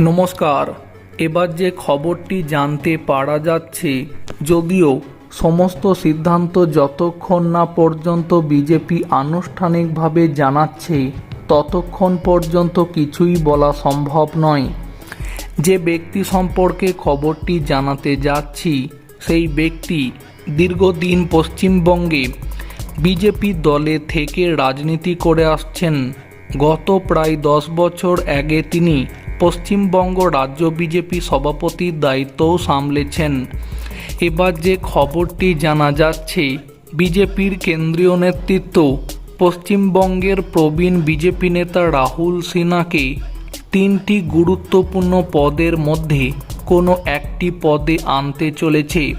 নমস্কার। এবার যে খবরটি জানতে পারা যাচ্ছে, যদিও সমস্ত সিদ্ধান্ত যতক্ষণ না পর্যন্ত বিজেপি আনুষ্ঠানিকভাবে জানাচ্ছে, ততক্ষণ পর্যন্ত কিছুই বলা সম্ভব নয়। যে ব্যক্তি সম্পর্কে খবরটি জানাতে যাচ্ছি, সেই ব্যক্তি দীর্ঘদিন পশ্চিমবঙ্গে বিজেপি দলে থেকে রাজনীতি করে আসছেন। গত প্রায় দশ বছর আগে তিনি পশ্চিমবঙ্গ রাজ্য বিজেপি সভাপতির দায়িত্বও সামলেছেন। এবার যে খবরটি জানা যাচ্ছে, বিজেপির কেন্দ্রীয় নেতৃত্ব পশ্চিমবঙ্গের প্রবীণ বিজেপি নেতা রাহুল সিনহাকে তিনটি গুরুত্বপূর্ণ পদের মধ্যে কোনো একটি পদে আনতে চলেছে।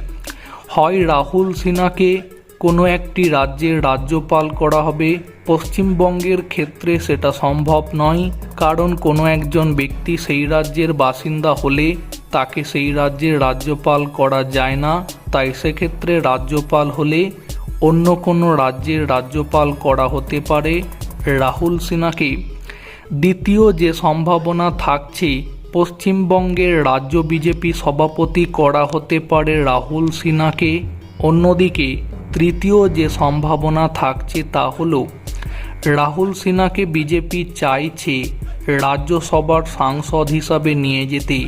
হয় রাহুল সিনহাকে কোনো একটি রাজ্যের রাজ্যপাল করা হবে, পশ্চিমবঙ্গের ক্ষেত্রে সেটা সম্ভব নয়। কারণ কোনো একজন ব্যক্তি সেই রাজ্যের বাসিন্দা হলে তাকে সেই রাজ্যের রাজ্যপাল করা যায় না। তাই সেক্ষেত্রে রাজ্যপাল হলে অন্য কোনো রাজ্যের রাজ্যপাল করা হতে পারে। রাহুল সিনহাকে। দ্বিতীয় যে সম্ভাবনা থাকছে, পশ্চিমবঙ্গের রাজ্য বিজেপি সভাপতি করা হতে পারে রাহুল সিনহাকে। অন্যদিকে তৃতীয় যে সম্ভাবনা থাকছে তা হল, রাহুল সিনহাকে বিজেপি চাইছে রাজ্যসভার সাংসদ হিসাবে নিয়ে যেতে।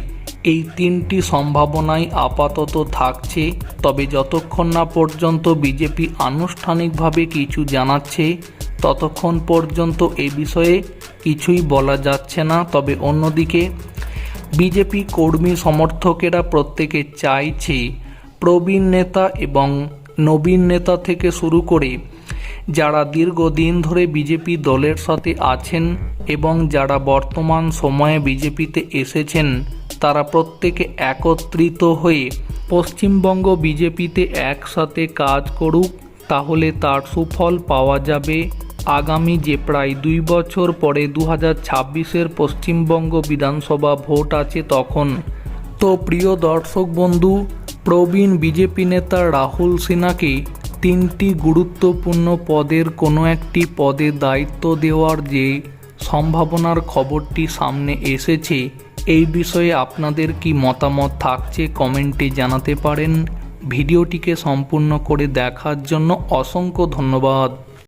এই তিনটি সম্ভাবনাই আপাতত থাকছে, তবে যতক্ষণ না পর্যন্ত বিজেপি আনুষ্ঠানিকভাবে কিছু জানাচ্ছে, ততক্ষণ পর্যন্ত এ বিষয়ে কিছুই বলা যাচ্ছে না। তবে অন্যদিকে, বিজেপি কর্মী সমর্থকেরা প্রত্যেকে চাইছে প্রবীণ নেতা এবং নবীন নেতা থেকে শুরু করে যারা দীর্ঘদিন ধরে বিজেপি দলের সাথে আছেন এবং যারা বর্তমান সময়ে বিজেপিতে এসেছেন, তারা প্রত্যেকে একত্রিত হয়ে পশ্চিমবঙ্গ বিজেপিতে একসাথে কাজ করুক, তাহলে তার সুফল পাওয়া যাবে। আগামী যে প্রায় দুই বছর পরে দু হাজার ছাব্বিশের পশ্চিমবঙ্গ বিধানসভা ভোট আছে তখন। তো প্রিয় দর্শক বন্ধু প্রবীণ বিজেপি নেতা রাহুল সিনহাকে তিনটি গুরুত্বপূর্ণ পদের কোনো একটি পদে দায়িত্ব দেওয়ার যে সম্ভাবনার খবরটি সামনে এসেছে, এই বিষয়ে আপনাদের কি মতামত থাকছে কমেন্টে জানাতে পারেন। ভিডিওটিকে সম্পূর্ণ করে দেখার জন্য অসংখ্য ধন্যবাদ।